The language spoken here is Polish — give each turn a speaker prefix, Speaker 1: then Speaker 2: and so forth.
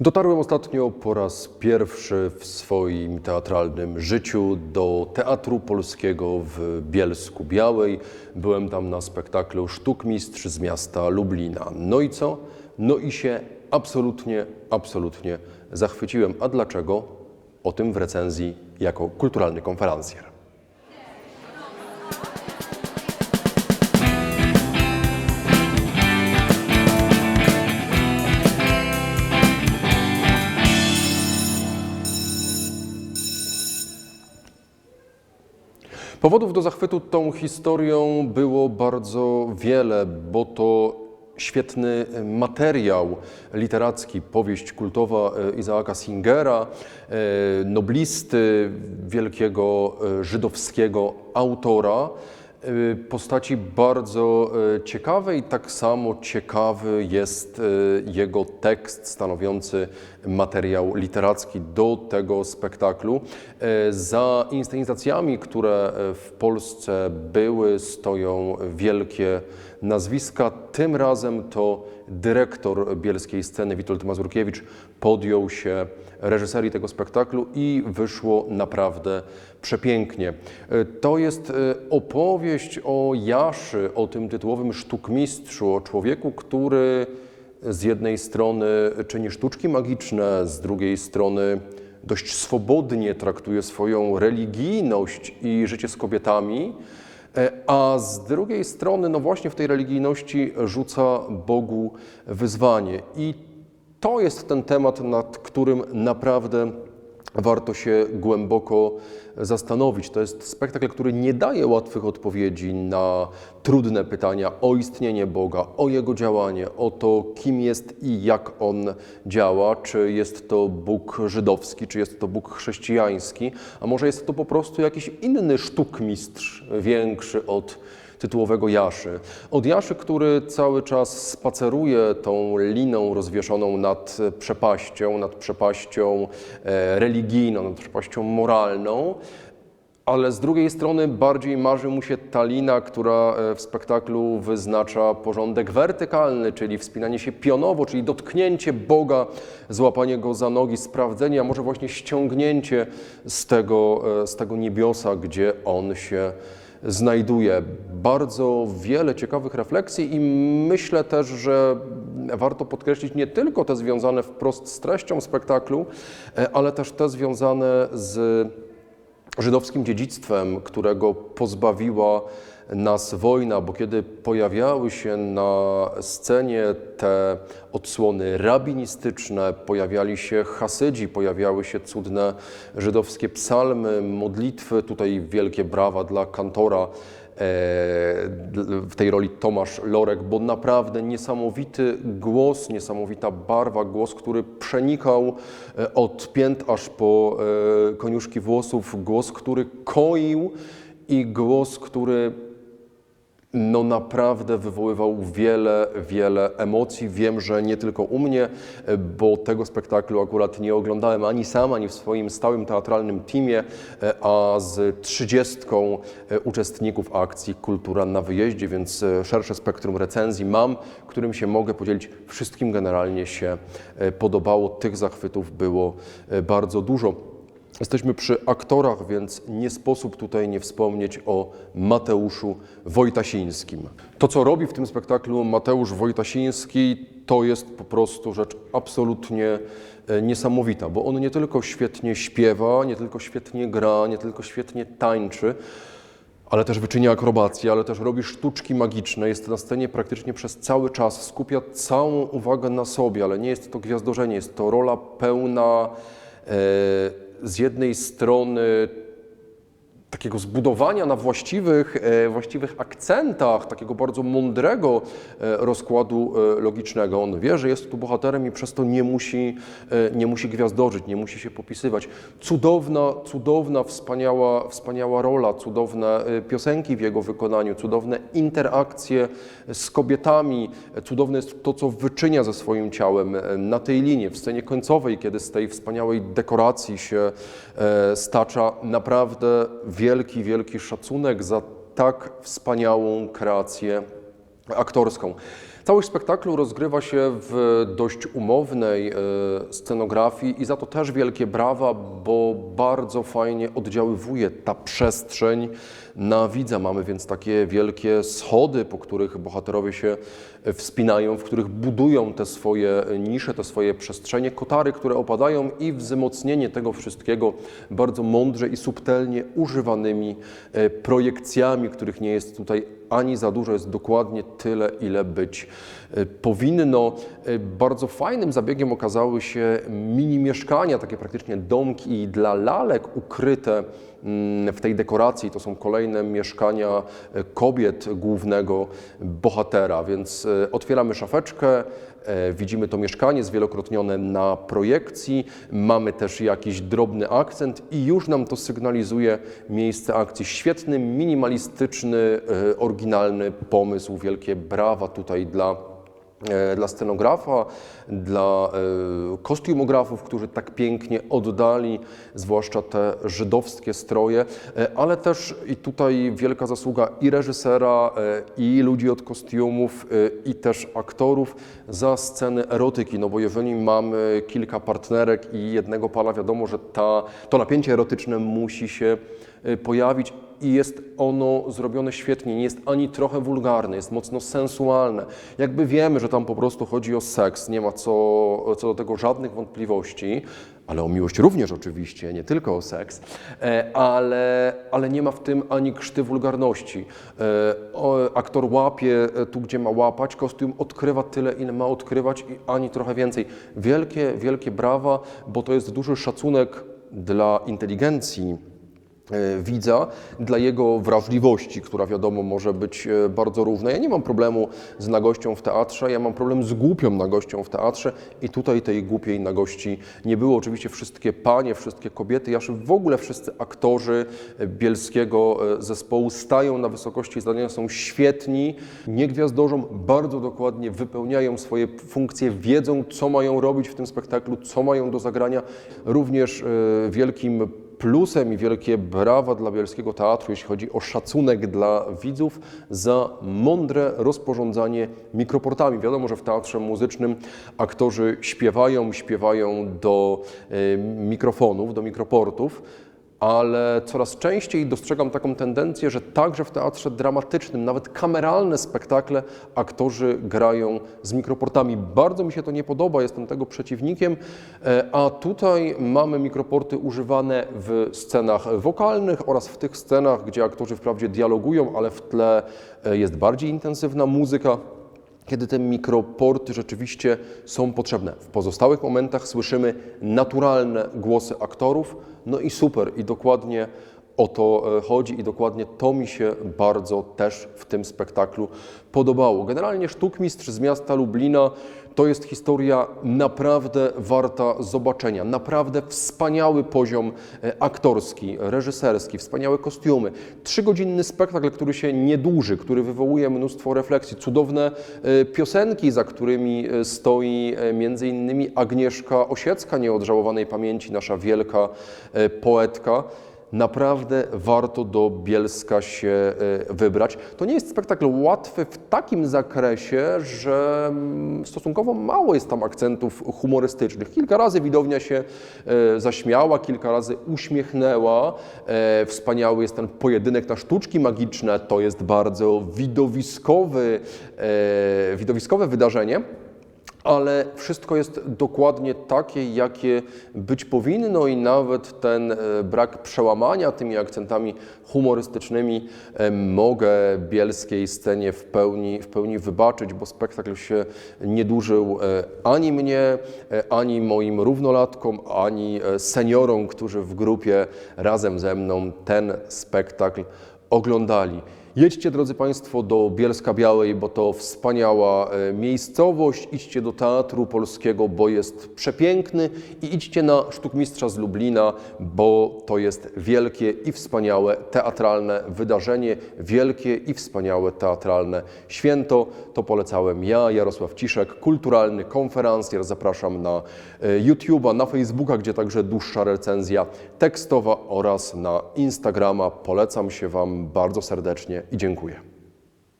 Speaker 1: Dotarłem ostatnio po raz pierwszy w swoim teatralnym życiu do Teatru Polskiego w Bielsku Białej. Byłem tam na spektaklu Sztukmistrz z miasta Lublina. No i co? No i się absolutnie, absolutnie zachwyciłem. A dlaczego? O tym w recenzji jako kulturalny konferencjer. Powodów do zachwytu tą historią było bardzo wiele, bo to świetny materiał literacki, powieść kultowa e, Izaaka Singera, e, noblisty, wielkiego e, żydowskiego autora, postaci bardzo e, ciekawej. Tak samo ciekawy jest e, jego tekst stanowiący materiał literacki do tego spektaklu. Za inscenizacjami, które w Polsce były, stoją wielkie nazwiska. Tym razem to dyrektor bielskiej sceny Witold Mazurkiewicz podjął się reżyserii tego spektaklu i wyszło naprawdę przepięknie. E, To jest e, opowieść o Jaszy, o tym tytułowym sztukmistrzu, o człowieku, który z jednej strony czyni sztuczki magiczne, z drugiej strony dość swobodnie traktuje swoją religijność i życie z kobietami, a z drugiej strony, no właśnie w tej religijności rzuca Bogu wyzwanie. I to jest ten temat, nad którym naprawdę warto się głęboko zastanowić. To jest spektakl, który nie daje łatwych odpowiedzi na trudne pytania o istnienie Boga, o Jego działanie, o to, kim jest i jak On działa, czy jest to Bóg żydowski, czy jest to Bóg chrześcijański, a może jest to po prostu jakiś inny sztukmistrz, większy od tytułowego Jaszy. Od Jaszy, który cały czas spaceruje tą liną rozwieszoną nad przepaścią, nad przepaścią e, religijną, nad przepaścią moralną, ale z drugiej strony bardziej marzy mu się ta lina, która e, w spektaklu wyznacza porządek wertykalny, czyli wspinanie się pionowo, czyli dotknięcie Boga, złapanie Go za nogi, sprawdzenie, a może właśnie ściągnięcie z tego, e, z tego niebiosa, gdzie On się znajduje. Bardzo wiele ciekawych refleksji i myślę też, że warto podkreślić nie tylko te związane wprost z treścią spektaklu, e, ale też te związane z żydowskim dziedzictwem, którego pozbawiła nas wojna, bo kiedy pojawiały się na scenie te odsłony rabinistyczne, pojawiali się hasydzi, pojawiały się cudne żydowskie psalmy, modlitwy, tutaj wielkie brawa dla kantora e, w tej roli Tomasz Lorek, bo naprawdę niesamowity głos, niesamowita barwa, głos, który przenikał e, od pięt aż po e, koniuszki włosów, głos, który koił i głos, który no naprawdę wywoływał wiele, wiele emocji. Wiem, że nie tylko u mnie, bo tego spektaklu akurat nie oglądałem ani sam, ani w swoim stałym teatralnym teamie, e, a z trzydziestką e, uczestników akcji Kultura na wyjeździe, więc e, szersze spektrum recenzji mam, którym się mogę podzielić. Wszystkim generalnie się podobało. Tych zachwytów było bardzo dużo. Jesteśmy przy aktorach, więc nie sposób tutaj nie wspomnieć o Mateuszu Wojtasińskim. To, co robi w tym spektaklu Mateusz Wojtasiński, to jest po prostu rzecz absolutnie e, niesamowita, bo on nie tylko świetnie śpiewa, nie tylko świetnie gra, nie tylko świetnie tańczy, ale też wyczynia akrobacje, ale też robi sztuczki magiczne. Jest na scenie praktycznie przez cały czas, skupia całą uwagę na sobie, ale nie jest to gwiazdorzenie, jest to rola pełna e, z jednej strony takiego zbudowania na właściwych, e, właściwych akcentach, takiego bardzo mądrego e, rozkładu e, logicznego. On wie, że jest tu bohaterem i przez to nie musi, nie musi gwiazdorzyć, nie musi się popisywać. Cudowna, cudowna, wspaniała, wspaniała rola, cudowne piosenki w jego wykonaniu, cudowne interakcje z kobietami. Cudowne jest to, co wyczynia ze swoim ciałem na tej linie, w scenie końcowej, kiedy z tej wspaniałej dekoracji się stacza naprawdę wielki, wielki szacunek za tak wspaniałą kreację aktorską. Całość spektaklu rozgrywa się w dość umownej e, scenografii i za to też wielkie brawa, bo bardzo fajnie oddziaływuje ta przestrzeń na widza. Mamy więc takie wielkie schody, po których bohaterowie się wspinają, w których budują te swoje nisze, te swoje przestrzenie, kotary, które opadają i wzmocnienie tego wszystkiego bardzo mądrze i subtelnie używanymi e, projekcjami, których nie jest tutaj ani za dużo, jest dokładnie tyle, ile być e, powinno. E, Bardzo fajnym zabiegiem okazały się mini mieszkania, takie praktycznie domki dla lalek ukryte w tej dekoracji. To są kolejne mieszkania e, kobiet głównego bohatera, więc e, otwieramy szafeczkę, e, widzimy to mieszkanie zwielokrotnione na projekcji, mamy też jakiś drobny akcent i już nam to sygnalizuje miejsce akcji. Świetny, minimalistyczny, oryginalny pomysł, wielkie brawa tutaj dla dla scenografa, dla e, kostiumografów, którzy tak pięknie oddali, zwłaszcza te żydowskie stroje, e, ale też i tutaj wielka zasługa i reżysera, e, i ludzi od kostiumów, e, i też aktorów za sceny erotyki, no bo jeżeli mamy kilka partnerek i jednego pana, wiadomo, że ta, to napięcie erotyczne musi się e, pojawić i jest ono zrobione świetnie, nie jest ani trochę wulgarne, jest mocno sensualne. Jakby wiemy, że tam po prostu chodzi o seks, nie ma co, co do tego żadnych wątpliwości, ale o miłość również oczywiście, nie tylko o seks, e, ale, ale nie ma w tym ani krzty wulgarności. E, Aktor łapie e, tu, gdzie ma łapać, kostium odkrywa tyle, ile ma odkrywać i ani trochę więcej. Wielkie, wielkie brawa, bo to jest duży szacunek dla inteligencji widza, dla jego wrażliwości, która wiadomo może być e, bardzo równa. Ja nie mam problemu z nagością w teatrze, ja mam problem z głupią nagością w teatrze i tutaj tej głupiej nagości nie było. Oczywiście wszystkie panie, wszystkie kobiety, ja w ogóle wszyscy aktorzy e, bielskiego e, zespołu stają na wysokości zadania, są świetni, nie gwiazdorzą, bardzo dokładnie wypełniają swoje funkcje, wiedzą co mają robić w tym spektaklu, co mają do zagrania. Również e, wielkim plusem i wielkie brawa dla Bielskiego Teatru, jeśli chodzi o szacunek dla widzów za mądre rozporządzanie mikroportami. Wiadomo, że w teatrze muzycznym aktorzy śpiewają, śpiewają do e, mikrofonów, do mikroportów, ale coraz częściej dostrzegam taką tendencję, że także w teatrze dramatycznym, nawet kameralne spektakle, aktorzy grają z mikroportami. Bardzo mi się to nie podoba, jestem tego przeciwnikiem, e, a tutaj mamy mikroporty używane w scenach wokalnych oraz w tych scenach, gdzie aktorzy wprawdzie dialogują, ale w tle e, jest bardziej intensywna muzyka kiedy te mikroporty rzeczywiście są potrzebne. W pozostałych momentach słyszymy naturalne głosy aktorów, no i super, i dokładnie o to e, chodzi i dokładnie to mi się bardzo też w tym spektaklu podobało. Generalnie Sztukmistrz z miasta Lublina to jest historia naprawdę warta zobaczenia. Naprawdę wspaniały poziom e, aktorski, reżyserski, wspaniałe kostiumy. Trzygodzinny spektakl, który się nie dłuży, który wywołuje mnóstwo refleksji. Cudowne e, piosenki, za którymi stoi między innymi Agnieszka Osiecka, nieodżałowanej pamięci, nasza wielka poetka. Naprawdę warto do Bielska się e, wybrać. To nie jest spektakl łatwy w takim zakresie, że mm, stosunkowo mało jest tam akcentów humorystycznych. Kilka razy widownia się e, zaśmiała, kilka razy uśmiechnęła. E, Wspaniały jest ten pojedynek na sztuczki magiczne. To jest bardzo widowiskowy, widowiskowe wydarzenie ale wszystko jest dokładnie takie, jakie być powinno i nawet ten e, brak przełamania tymi akcentami humorystycznymi e, mogę bielskiej scenie w pełni, w pełni wybaczyć, bo spektakl się nie dłużył e, ani mnie, ani moim równolatkom, ani seniorom, którzy w grupie razem ze mną ten spektakl oglądali. Jedźcie, drodzy Państwo, do Bielska Białej, bo to wspaniała e, miejscowość. Idźcie do Teatru Polskiego, bo jest przepiękny. I idźcie na Sztukmistrza z Lublina, bo to jest wielkie i wspaniałe teatralne wydarzenie, wielkie i wspaniałe teatralne święto. To polecałem ja, Jarosław Ciszek, kulturalny konferencjer. Zapraszam na e, YouTube'a, na Facebooka, gdzie także dłuższa recenzja tekstowa oraz na Instagrama. Polecam się Wam bardzo serdecznie i dziękuję.